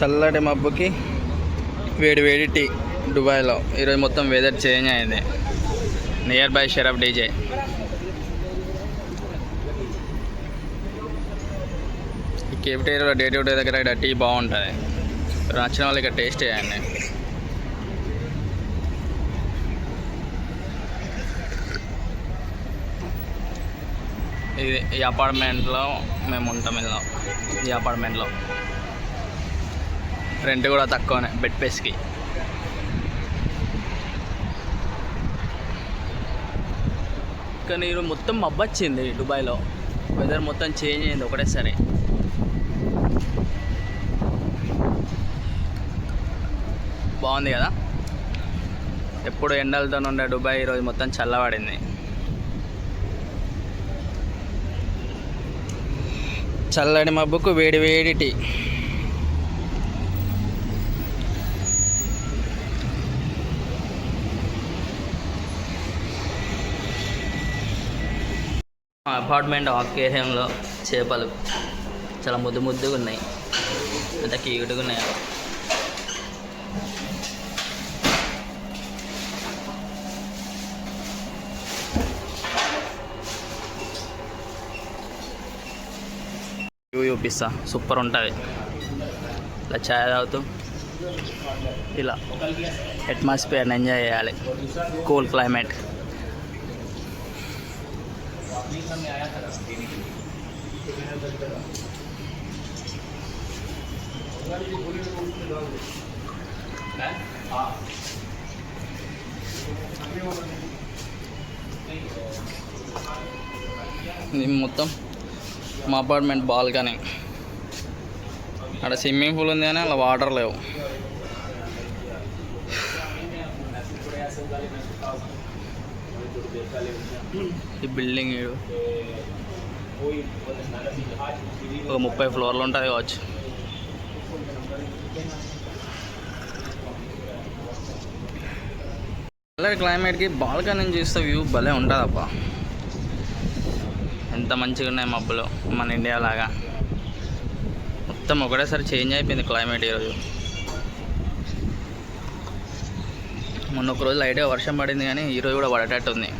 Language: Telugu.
చల్లటి మబ్బుకి వేడి వేడి టీ దుబాయ్లో. ఈరోజు మొత్తం వెదర్ చేంజ్ అయింది. నియర్ బై షరఫ్ డీజే ఈ కేఫ్టేరియాలో డే టు డే దగ్గర ఇక్కడ టీ బాగుంటుంది. నచ్చిన వాళ్ళు ఇక్కడ టేస్ట్ చేయండి. ఇది ఈ అపార్ట్మెంట్లో మేము ఉంటాం ఇలా ఈ అపార్ట్మెంట్లో రెంట్ కూడా తక్కువనే బెడ్ పేస్కి కానీ ఈరోజు మొత్తం మబ్బు వచ్చింది దుబాయ్లో. వెదర్ మొత్తం చేంజ్ అయింది ఒకటేసారి. బాగుంది కదా? ఎప్పుడు ఎండలతో ఉండే దుబాయ్ ఈరోజు మొత్తం చల్లబడింది. చల్లడి మబ్బుకు వేడి వేడి టీ. అపార్ట్మెంట్ ఆక్వేరియంలో చేపలు చాలా ముద్దు ముద్దుగా ఉన్నాయి. అంత క్యూట్గా ఉన్నాయి. వ్యూ చూపిస్తా సూపర్ ఉంటుంది. ఇలా ఛాయ్ తాగుతూ ఇలా అట్మాస్ఫియర్ని ఎంజాయ్ చేయాలి. కూల్ క్లైమేట్ ఇది మొత్తం మా అపార్ట్మెంట్ బాల్కనీ అక్కడ స్విమ్మింగ్ పూల్ ఉంది కానీ అలా వాటర్ లేవు. ఈ బిల్డింగ్ ఈడు ఒక ముప్పై ఫ్లోర్లు ఉంటుంది కావచ్చు. చల్లటి క్లైమేట్కి బాల్కనీ నుంచి చూస్తే వ్యూ భలే ఉంటుంది ఎంత మంచిగా ఉన్నాయి మబ్బులు మన ఇండియా లాగా. మొత్తం ఒకటేసారి చేంజ్ అయిపోయింది క్లైమేట్ ఈరోజు. మొన్న ఒక రోజు లైట్గా వర్షం పడింది కానీ ఈరోజు కూడా పడేటట్టు ఉంది